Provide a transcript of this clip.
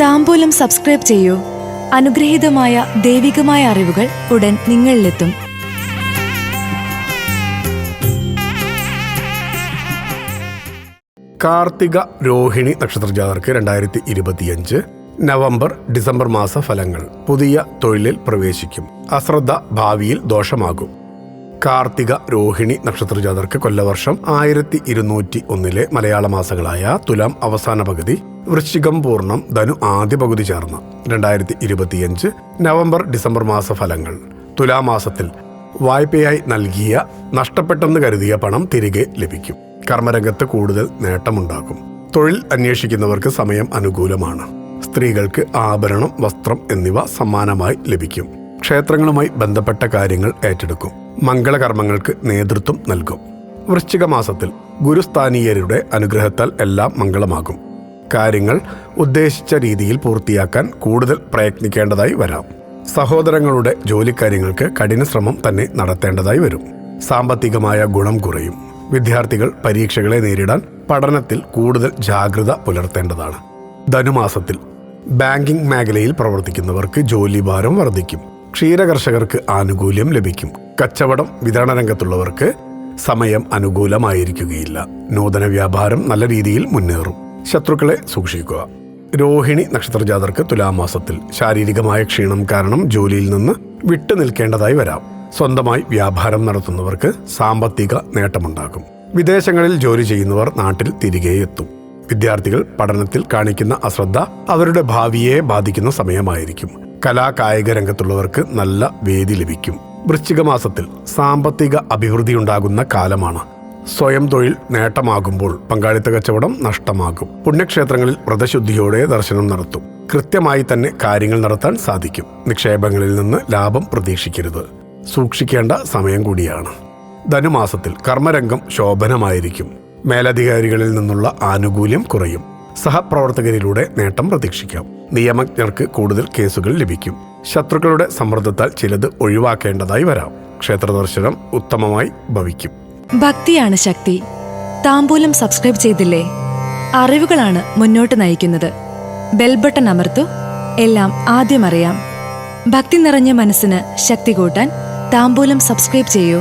താമ്പൂലം subscribe ചെയ്യൂ. അനുഗ്രഹീതമായ ദൈവികമായ അറിവുകൾ ഉടൻ നിങ്ങളിലെത്തും. കാർത്തിക രോഹിണി നക്ഷത്രജാതർക്ക് രണ്ടായിരത്തി ഇരുപത്തിയഞ്ച് നവംബർ ഡിസംബർ മാസ ഫലങ്ങൾ പുതിയ തൊഴിലിൽ പ്രവേശിക്കും. അശ്രദ്ധ ഭാവിയിൽ ദോഷമാകും. കാർത്തിക രോഹിണി നക്ഷത്ര ജാതർക്ക് കൊല്ലവർഷം ആയിരത്തി ഇരുന്നൂറ്റി ഒന്നിലെ മലയാള മാസങ്ങളായ തുലാം അവസാന പകുതി വൃശ്ചികം പൂർണം ധനു ആദ്യ പകുതി ചേർന്ന് രണ്ടായിരത്തി ഇരുപത്തിയഞ്ച് നവംബർ ഡിസംബർ മാസ ഫലങ്ങൾ. തുലാമാസത്തിൽ വായ്പയായി നൽകിയ നഷ്ടപ്പെട്ടെന്ന് കരുതിയ പണം തിരികെ ലഭിക്കും. കർമ്മരംഗത്ത് കൂടുതൽ നേട്ടമുണ്ടാകും. തൊഴിൽ അന്വേഷിക്കുന്നവർക്ക് സമയം അനുകൂലമാണ്. സ്ത്രീകൾക്ക് ആഭരണം വസ്ത്രം എന്നിവ സമ്മാനമായി ലഭിക്കും. ക്ഷേത്രങ്ങളുമായി ബന്ധപ്പെട്ട കാര്യങ്ങൾ ഏറ്റെടുക്കും. മംഗളകർമ്മങ്ങൾക്ക് നേതൃത്വം നൽകും. വൃശ്ചിക മാസത്തിൽ ഗുരുസ്ഥാനീയരുടെ അനുഗ്രഹത്താൽ എല്ലാം മംഗളമാകും. കാര്യങ്ങൾ ഉദ്ദേശിച്ച രീതിയിൽ പൂർത്തിയാക്കാൻ കൂടുതൽ പ്രയത്നിക്കേണ്ടതായി വരാം. സഹോദരങ്ങളുടെ ജോലിക്കാര്യങ്ങൾക്ക് കഠിന ശ്രമം തന്നെ നടത്തേണ്ടതായി വരും. സാമ്പത്തികമായ ഗുണം കുറയും. വിദ്യാർത്ഥികൾ പരീക്ഷകളെ നേരിടാൻ പഠനത്തിൽ കൂടുതൽ ജാഗ്രത പുലർത്തേണ്ടതാണ്. ധനുമാസത്തിൽ ബാങ്കിംഗ് മേഖലയിൽ പ്രവർത്തിക്കുന്നവർക്ക് ജോലിഭാരം വർദ്ധിക്കും. ക്ഷീരകർഷകർക്ക് ആനുകൂല്യം ലഭിക്കും. കച്ചവടം വിതരണ രംഗത്തുള്ളവർക്ക് സമയം അനുകൂലമായിരിക്കുകയില്ല. നൂതന വ്യാപാരം നല്ല രീതിയിൽ മുന്നേറും. ശത്രുക്കളെ സൂക്ഷിക്കുക. രോഹിണി നക്ഷത്രജാതർക്ക് തുലാമാസത്തിൽ ശാരീരികമായ ക്ഷീണം കാരണം ജോലിയിൽ നിന്ന് വിട്ടു നിൽക്കേണ്ടതായി വരാം. സ്വന്തമായി വ്യാപാരം നടത്തുന്നവർക്ക് സാമ്പത്തിക നേട്ടമുണ്ടാകും. വിദേശങ്ങളിൽ ജോലി ചെയ്യുന്നവർ നാട്ടിൽ തിരികെ എത്തും. വിദ്യാർത്ഥികൾ പഠനത്തിൽ കാണിക്കുന്ന അശ്രദ്ധ അവരുടെ ഭാവിയെ ബാധിക്കുന്ന സമയമായിരിക്കും. കലാ കായിക രംഗത്തുള്ളവർക്ക് നല്ല വേദി ലഭിക്കും. വൃശ്ചിക മാസത്തിൽ സാമ്പത്തിക അഭിവൃദ്ധി ഉണ്ടാകുന്ന കാലമാണ്. സ്വയം തൊഴിൽ നേട്ടമാകുമ്പോൾ പങ്കാളിത്ത കച്ചവടം നഷ്ടമാകും. പുണ്യക്ഷേത്രങ്ങളിൽ വ്രതശുദ്ധിയോടെ ദർശനം നടത്തും. കൃത്യമായി തന്നെ കാര്യങ്ങൾ നടത്താൻ സാധിക്കും. നിക്ഷേപങ്ങളിൽ നിന്ന് ലാഭം പ്രതീക്ഷിക്കരുത്. സൂക്ഷിക്കേണ്ട സമയം കൂടിയാണ്. ധനുമാസത്തിൽ കർമ്മരംഗം ശോഭനമായിരിക്കും. മേലധികാരികളിൽ നിന്നുള്ള ആനുകൂല്യം കുറയും. സഹപ്രവർത്തകരിലൂടെ നേട്ടം പ്രതീക്ഷിക്കാം. നിയമജ്ഞർക്ക് കൂടുതൽ കേസുകൾ ലഭിക്കും. ശത്രുക്കളുടെ സമ്മർദ്ദത്താൽ ചിലത് ഒഴിവാക്കേണ്ടതായി വരാം. ക്ഷേത്ര ദർശനം ഉത്തമമായി ഭവിക്കും. ഭക്തിയാണ് ശക്തി. താമ്പൂലം സബ്സ്ക്രൈബ് ചെയ്തില്ലേ? അറിവുകളാണ് മുന്നോട്ട് നയിക്കുന്നത്. ബെൽബട്ടൺ അമർത്തു. എല്ലാം ആദ്യം അറിയാം. ഭക്തി നിറഞ്ഞ മനസ്സിന് ശക്തി കൂട്ടാൻ താമ്പൂലം സബ്സ്ക്രൈബ് ചെയ്യൂ.